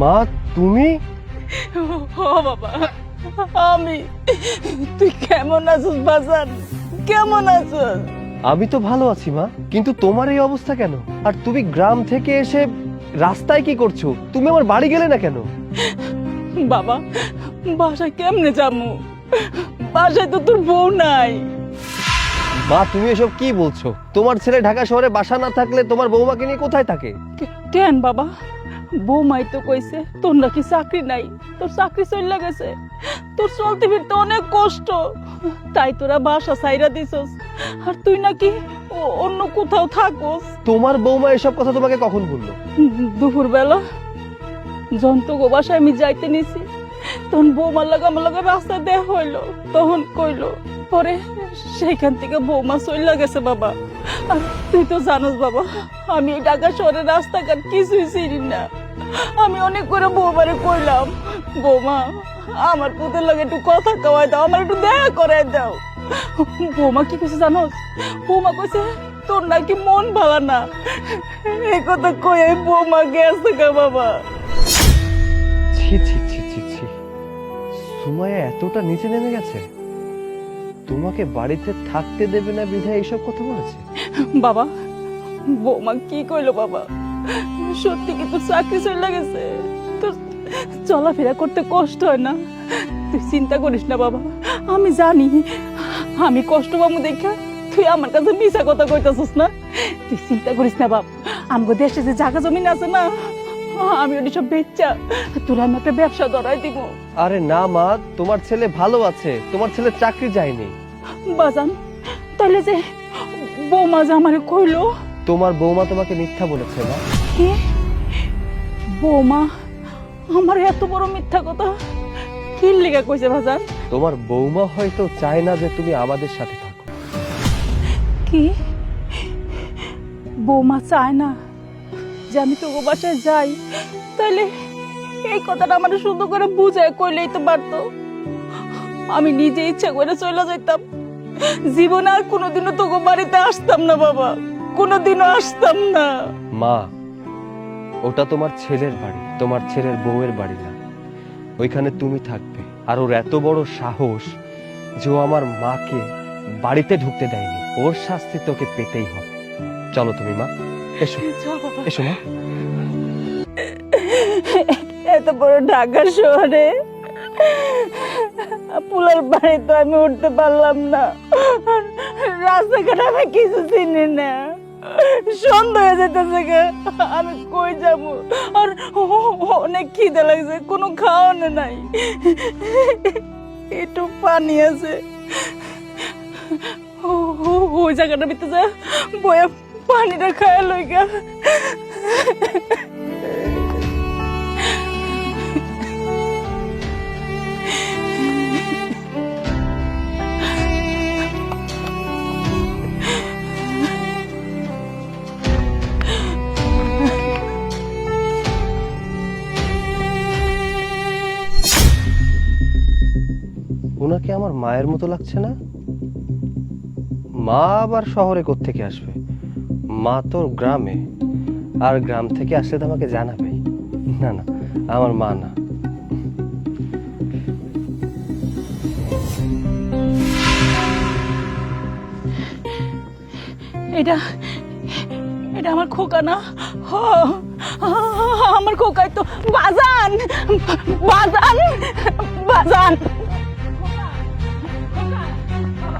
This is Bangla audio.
মা তুমি? ও বাবা আমি তুই কেমন আছিস বাজার কেমন আছিস? আমি তো ভালো আছি মা কিন্তু তোমার এই অবস্থা কেন? আর তুমি গ্রাম থেকে এসে রাস্তায় কি করছ? তুমি আমার বাড়ি গেলে না কেন? বাবা বাসায় কেমনে যাব? বাসায় তো তোর বউ নাই। মা তুমি এসব কি বলছো? তোমার ছেলে ঢাকা শহরে বাসা না থাকলে তোমার বৌমাকে নিয়ে কোথায় থাকে? কেন বাবা? বৌমাই তো কইছে তোর নাকি চাকরি নাই তোর চাকরি চলে গেছে তোর চলতে ফিরতে অনেক কষ্ট তাই তোরা বাসা সাইরা দিছস আর তুই নাকি অন্য কোথাও থাকোস তোমার বৌমা এসব কথা তোমাকে কখন বলল? দুপুর বেলা জন্তু বাসায় আমি যাইতে নিছি তখন বৌমার লাগা আমার লাগা রাস্তায় দেয়া হইল তখন কইলো পরে সেইখান থেকে বৌমা চইলা গেছে বাবা আর তুই তো জানোস বাবা আমি এই ঢাকা শহরের রাস্তাঘাট কিছুই চিনি না। আমি অনেক করে বৌমারে কইলাম বৌমা আমার পুতের লাগে একটু কথা কওয়াই দাও আমার একটু দেখা করাই দাও। বৌমা কি কইছে জানো? বৌমা কইছে তোর নাকি মন ভালো না। এই কথা কই এই বৌমা গেছে গা বাবা। ছি ছি ছি ছি ছি। সুমাইয়া এতটা নিচে নেমে গেছে? তোমাকে বাড়িতে থাকতে দেবে না বিধায় এইসব কথা বলেছে? বাবা বৌমা কি কইলো বাবা? সত্যি কি তোর চাকরি চলে গেছে। তোর চলাফেরা করতে কষ্ট হয় না। তুই চিন্তা করিস না বাবা আমি জানি আমি কষ্ট পাবো দেখা তুই আমার কাছে মিশা কথা কইতাছিস না। তুই চিন্তা করিস না বাপ আমগো দেশে যে জায়গা জমিন আছে না আমি ওটি সব বেচা তোর আমি একটা ব্যবসা ধরাই দিব। আরে না মা তোমার ছেলে ভালো আছে তোমার ছেলে চাকরি যায়নি। বাজান তাহলে যে বৌমা যে আমারে কইলো তোমার বৌমা তোমাকে মিথ্যা বলেছে মা। কি? বৌমা? আমার এত বড় মিথ্যা কথা কি লেগে কইছে বাজান তোমার বৌমা হয়তো চায় না যে তুমি আমাদের সাথে থাকো। কি? বৌমা চায় না যে আমি তো বাসায় যাই। তাইলে এই কথাটা আমার শুধু করে বুঝায় কইলেই তো পারতো। আমি নিজে ইচ্ছা করে চলে যেতাম জীবনে আর কোনোদিনও তোকে বাড়িতে আসতাম না বাবা। কোনোদিনও আসতাম না। মা ওটা তোমার ছেলের বাড়ি তোমার ছেলের বউয়ের বাড়ি না। ওইখানে তুমি থাকবে আর ওর এত বড় সাহস যে ও আমার মাকে বাড়িতে ঢুকতে দেয়নি। ওর শাস্তি তোকে পেতেই হবে। চলো তুমি মা এসো। এসো মা। এত বড় ঢাকা শহরে। পুলার বাড়ি তো আমি উঠতে পারলাম না। রাস্তাঘাট আমি কিছু চিনি না। সন্ধ্যা হয়ে যেতেছে গে। আমি কই যাব? আর অনেক খিদে লাগছে, কোনো খাওয়ানো নাই। একটু পানি আছে। ওই জায়গাটা ভিতরে বয়ে পানিটা খায় লই ওনাকে আমার মায়ের মতো লাগছে না? মা আবার শহরে কোত্থেকে আসবে? মা তো গ্রামে। আর গ্রাম থেকে আসলে তো আমাকে জানাবে। না না, আমার মা না। এটা এটা আমার খোকা না। আমার খোকাই তো। বাজান বাজান বাজান।